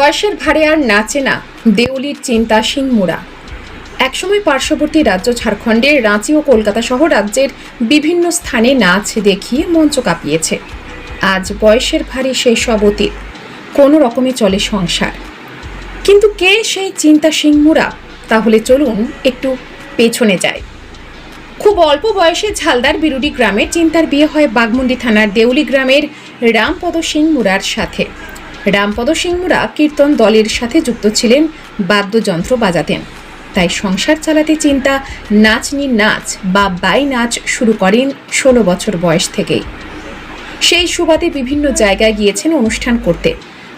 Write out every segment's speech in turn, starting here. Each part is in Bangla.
বয়সের ভারে আর নাচে না দেউলির চিন্তা সিংমুরা একসময় পার্শ্ববর্তী রাজ্য ঝাড়খণ্ডের রাঁচি ও কলকাতা সহ রাজ্যের বিভিন্ন স্থানে নাচ দেখিয়ে মঞ্চ কাঁপিয়েছে। আজ বয়সের ভারে সেই সব অতীত কোনো রকমে চলে সংসার। কিন্তু কে সেই চিন্তা সিংমুরা তাহলে চলুন একটু পেছনে যায় খুব অল্প বয়সে ঝালদার বিরুডি গ্রামে চিন্তার বিয়ে হয় বাগমুন্ডি থানার দেউলি গ্রামের রামপদ সিং মুরার সাথে। রামপদ সিংহরা কীর্তন দলের সাথে যুক্ত ছিলেন বাদ্যযন্ত্র বাজাতেন। তাই সংসার চালাতে চিন্তা নাচ নি নাচ বা বাই নাচ শুরু করেন ষোলো বছর বয়স থেকেই। সেই সুবাদে বিভিন্ন জায়গায় গিয়েছেন অনুষ্ঠান করতে।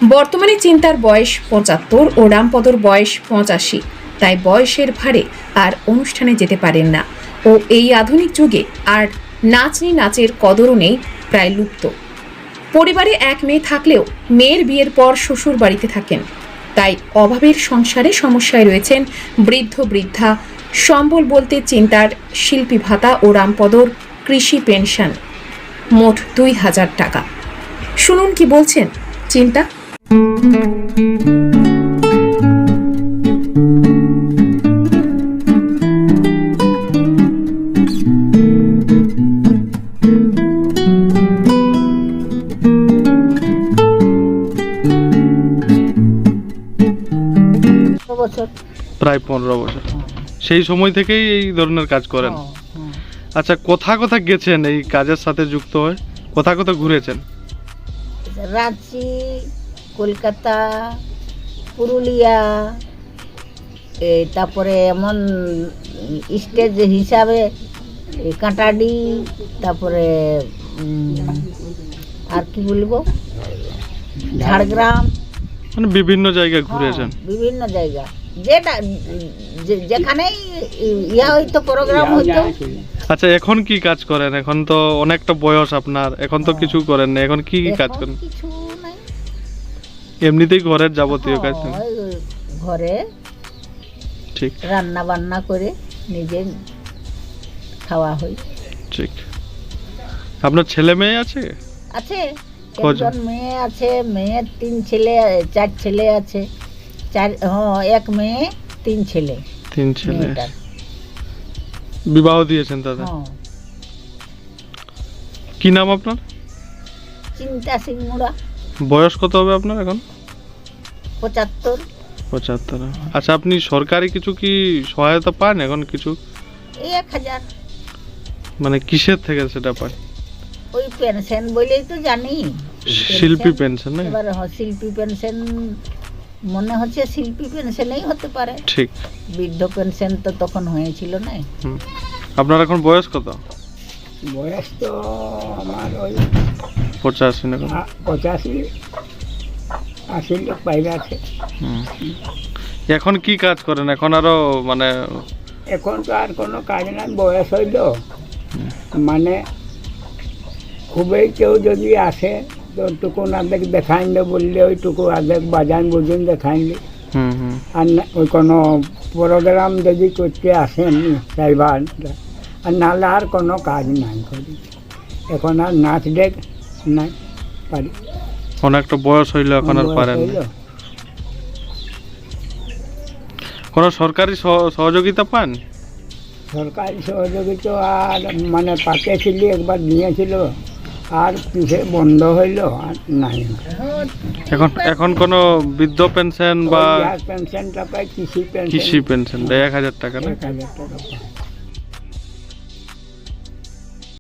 বর্তমানে চিন্তার বয়স পঁচাত্তর ও রামপদর বয়স পঁচাশি। তাই বয়সের ভারে আর অনুষ্ঠানে যেতে পারেন না। ও এই আধুনিক যুগে আর নাচনি নাচের কদরও নেই, প্রায় লুপ্ত। পরিবারে এক মেয়ে থাকলেও মেয়ের বিয়ের পর শ্বশুর বাড়িতে থাকেন। তাই অভাবের সংসারে সমস্যায় রয়েছেন বৃদ্ধ বৃদ্ধা, সম্বল বলতে চিন্তার শিল্পী ভাতা ও রামপদর কৃষি পেনশন। মোট দুই হাজার টাকা। শুনুন কি বলছেন চিন্তা। বছর। প্রায় পনেরো বছর। সেই সময় থেকেই এই ধরনের কাজ করেন। হ্যাঁ, হ্যাঁ। আচ্ছা কোথা কোথা গেছেন? এই কাজের সাথে যুক্ত হয়ে কোথা কোথা ঘুরেছেন? রাঁচি কলকাতা পুরুলিয়া এই তারপরে এমন স্টেজ হিসাবে কাঁটাডি তারপরে আর কি বলব? ঝাড়গ্রাম। মানে বিভিন্ন জায়গায় ঘুরেছেন। হ্যাঁ, বিভিন্ন জায়গা। যেটা যেখানেই ইয়া হইতো প্রোগ্রাম হইতো। আচ্ছা এখন কি কাজ করেন? এখন তো অনেকটা বয়স আপনার। এখন তো কিছু করেন না এখন কি কি কাজ করেন? কিছু নাই। এমনিতেই ঘরের যাবতীয় কাজ হ্যাঁ, ঘরে ঠিক। রান্না বান্না করে নিজে খাওয়া হয়। ঠিক। আপনার ছেলে মেয়ে আছে? আছে। কজন? একজন মেয়ে আছে মেয়ের তিন ছেলে চার ছেলে আছে। চার হ্যাঁ এক মেয়ে তিন ছেলে। তিন ছেলে। মেয়েটার। বিবাহ দিয়েছেন তাদের? হ্যাঁ। কি নাম আপনার? চিন্তা সিংমুড়া বয়স কত হবে আপনার এখন? পঁচাত্তর। পঁচাত্তর। আচ্ছা আপনি সরকারি কিছু কি সহায়তা পান এখন কিছু? এক হাজার। মানে কিসের থেকে সেটা পান? ওই পেনশন বলেই তো জানি। শিল্পী পেনশন না এবার হ- শিল্পী পেনশন মনে হচ্ছে শিল্পী পেনশনেই হতে পারে। ঠিক। বৃদ্ধ পেনশন তো তখন হয়েছিল না। হুম। আপনার এখন বয়স কত? বয়স তো আমার ওই পঁচাশি না পঁচাশি আশি লোক বাইরে আছে। হুম। এখন কি কাজ করেন? এখন আরও মানে এখন তো আর কোনো কাজ নাই বয়স হইল। মানে খুবই কেউ যদি আসে তো টুকু আধেক দেখাইন দে বললে ওইটুকু আধেক বাজান বুঝুন দেখাইন দে হুম হুম। আর ওই কোনো প্রোগ্রাম যদি করতে আসেন সাইবার আর নাহলে আর কোনো কাজ নাই করি এখন আর নাচ দেখ নাই পারি। অনেকটা বয়স হইল এখন আর পারেন। কোনো সরকারি সহ- সহযোগিতা পান? সরকারি সহযোগিতা আর মানে পাঠিয়েছিলি একবার নিয়েছিল। আর পিছে বন্ধ হইল আর নাই। এখন এখন কোনো বৃদ্ধ পেনশন বা পেনশনটা পাই কৃষি পেনশন কৃষি পেনশন দেয় এক হাজার টাকা না? এক হাজার টাকা।